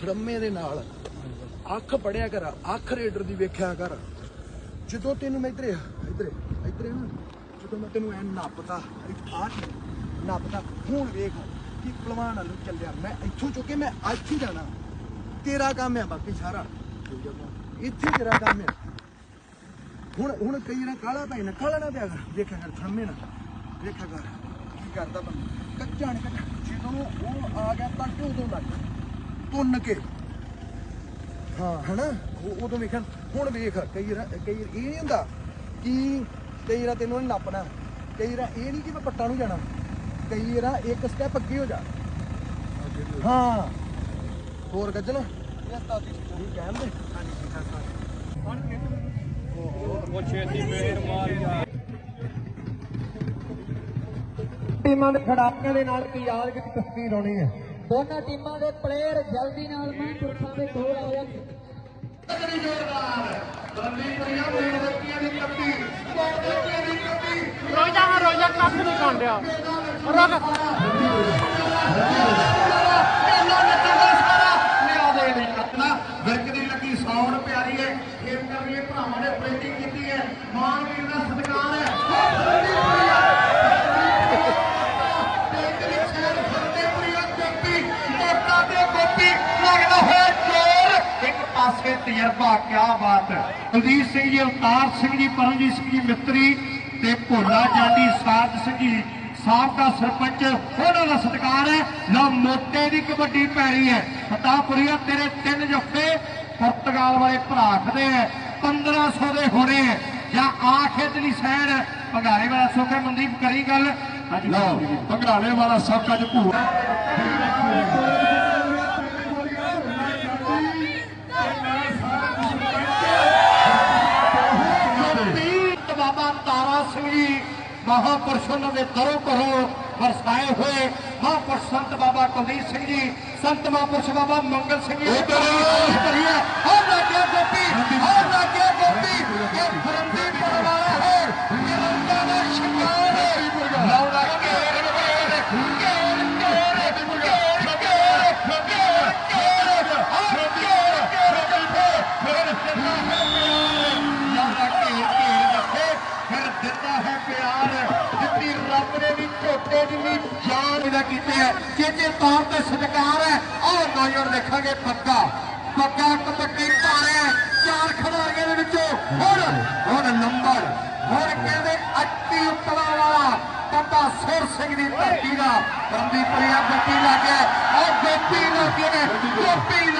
ਥੜੰਮੇ ਦੇ ਨਾਲ ਅੱਖ ਪੜਿਆ ਕਰ, ਅੱਖ ਰੇਡਰ ਦੀ ਵੇਖਿਆ ਕਰ। ਜਦੋਂ ਤੈਨੂੰ ਮੈਂ ਇਧਰੇ ਇਧਰੇ ਇਧਰੇ ਨਾ, ਜਦੋਂ ਮੈਂ ਤੈਨੂੰ ਐ ਨੱਪਦਾ ਆ ਨੱਪਦਾ ਹੁਣ ਵੇਖ ਕਿ ਪਹਿਲਵਾਨ ਵੱਲ ਚੱਲਿਆ। ਮੈਂ ਇੱਥੋਂ ਚੁੱਕੇ ਮੈਂ ਇੱਥੇ ਹੀ ਜਾਣਾ। ਤੇਰਾ ਕੰਮ ਹੈ ਬਾਕੀ ਸਾਰਾ। ਇੱਥੇ ਤੇਰਾ ਕੰਮ ਹੈ ਹੁਣ ਹੁਣ ਕਈ ਨਾ ਕਾਲਾ ਪੈ ਨਾ ਕਾਲਾ ਨਾ ਪਿਆ ਕਰ। ਵੇਖਿਆ ਕਰ, ਥੰਮੇ ਨਾ ਵੇਖਿਆ ਕਰ, ਕੀ ਕਰਦਾ ਬੰਦਾ। ਕੱਚਾ ਨੇ ਕੱਚਾ। ਜਦੋਂ ਉਹ ਆ ਗਿਆ, ਤਾਂ ਉਦੋਂ ਲੱਗ ਤੁੰਨ ਕੇ। ਹਾਂ। ਹਨਾ? ਉਹ- ਉਦੋਂ ਵੇਖਣ ਹੁਣ ਵੇਖ ਕਈ ਵਾਰ ਕਈ ਵਾਰ ਇਹ ਨਹੀਂ ਹੁੰਦਾ ਕਿ ਕਈ ਵਾਰ ਤੈਨੂੰ ਨਹੀਂ ਨੱਪਣਾ। ਕਈ ਵਾਰ ਇਹ ਨਹੀਂ ਕਿ ਮੈਂ ਪੱਟਾਂ ਨੂੰ ਜਾਣਾ। ਕਈ ਵਾਰ ਇੱਕ ਸਟੈਪ ਅੱਗੇ ਹੋ ਜਾ। ਹਾਂ ਹੋਰ ਗੱਜਲ? ਇਹ ਤਾਦੀ ਠੀਕ ਕਹਿੰਦੇ ਹਾਂਜੀ ਠੀਕ ਠਾਕ ਉਹ ਛੇਤੀ ਮੇਰ ਮਾਰ ਜਾ ਟੀਮਾਂ ਦੇ ਖਿਡਾਰੀਆਂ ਦੇ ਨਾਲ ਇੱਕ ਯਾਦਗਾਰੀ ਤਸਵੀਰ ਆਉਣੀ ਹੈ। ਦੋਨਾਂ ਟੀਮਾਂ ਦੇ ਪਲੇਅਰ ਜਲਦੀ ਨਾਲ ਮਹਾਂਪੁਰਖਾਂ ਦੇ ਕੋਲ ਆ। ਜਾਣ ਰੋਜਾ ਹਾਂ ਰੋਜਾ ਕੱਖ ਨਹੀਂ ਕਾਂਡਿਆ ਰੋਕ ਵਿਰਕ ਦੀ ਲੱਗੀ ਸੌਣ ਪਿਆਰੀ ਹੈ ਖੇਮ ਕਰ ਰਹੀ ਭਰਾਵਾਂ ਨੇ ਪੇਂਟਿੰਗ ਕੀਤੀ ਹੈ ਮਾਨ ਵੀਰ ਦਾ ਸਤਿਕਾਰ ਚੋਰ ਤਜਰਬਾ, ਕਿਆ ਬਾਤ। ਹੈ ਕੁਲਦੀਪ ਸਿੰਘ ਜੀ, ਅਵਤਾਰ ਸਿੰਘ ਜੀ, ਪਰਮਜੀਤ ਸਿੰਘ ਜੀ, ਮਿੱਤਰੀ ਤੇ ਭੋਲਾ ਜਾਂਦੀ ਸਾਧ ਸਿੰਘ ਜੀ ਸਾਬਕਾ ਸਰਪੰਚ, ਉਹਨਾਂ ਦਾ ਸਤਿਕਾਰ ਹੈ। ਨਾ ਮੋਟੇ ਦੀ ਕਬੱਡੀ ਪੈਣੀ ਹੈ। ਫਤਾਪੁਰੀਆ ਤੇਰੇ ਤਿੰਨ ਜੱਫੇ ਪੁਰਤਗਾਲ ਵਾਲੇ ਭਰਾ ਖਦੇ ਹੈ। 1500 ਦੇ ਹੋਣੇ ਹੈ। ਜਾਂ ਆਖ ਇਤਨੀ ਸੈਨ ਭੰਗਾਲੇ ਵਾਲਾ ਸੋਖਾ ਮਨਦੀਪ, ਕਰੀ ਗੱਲ। ਲਓ ਭੰਗਾਲੇ ਵਾਲਾ ਸਭ ਕੱਜ ਭੂ ਪੀਰ ਬਾਬਾ ਤਾਰਾ ਸਿੰਘ ਜੀ ਮਹਾਪੁਰਸ਼ ਉਹਨਾਂ ਦੇ ਦਰੋਂ ਕਰੋ ਵਰਸਾਏ ਹੋਏ ਮਹਾਪੁਰਸ਼ ਸੰਤ ਬਾਬਾ ਕੁਲਦੀਪ ਸਿੰਘ ਜੀ ਸੰਤ ਮਹਾਪੁਰਸ਼ ਬਾਬਾ ਮੰਗਲ ਸਿੰਘ ਜੀ ਕਰੀਏ ਹਰ ਲੱਗਿਆ ਗੋਪੀ ਹਰ ਜਾਨ ਕੀਤੀ ਹੈ। ਚੇਚੇ ਤੌਰ ਤੇ ਸਤਿਕਾਰ ਹੈ। ਆਹ ਨੌਜਵਾਨ ਦੇਖਾਂਗੇ ਪੱਕਾ। ਪੱਕਾ ਕਬੱਡੀ ਪਾ ਚਾਰ ਖਿਡਾਰੀਆਂ ਦੇ ਵਿੱਚੋਂ ਹੁਣ ਹੁਣ ਨੰਬਰ, ਹੁਣ ਕਹਿੰਦੇ ਅੱਟੀ ਉੱਤਲਾ ਵਾਲਾ ਬੰਦਾ ਸੁਰ ਸਿੰਘ ਦੀ ਧਰਤੀ ਦਾ। ਬੰਦੀ ਪ੍ਰਿਆ ਗੋਪੀ ਲੱਗਿਆ ਉਹ ਗੋਪੀ ਲੱਗੇ ਨੇ। ਗੋਪੀ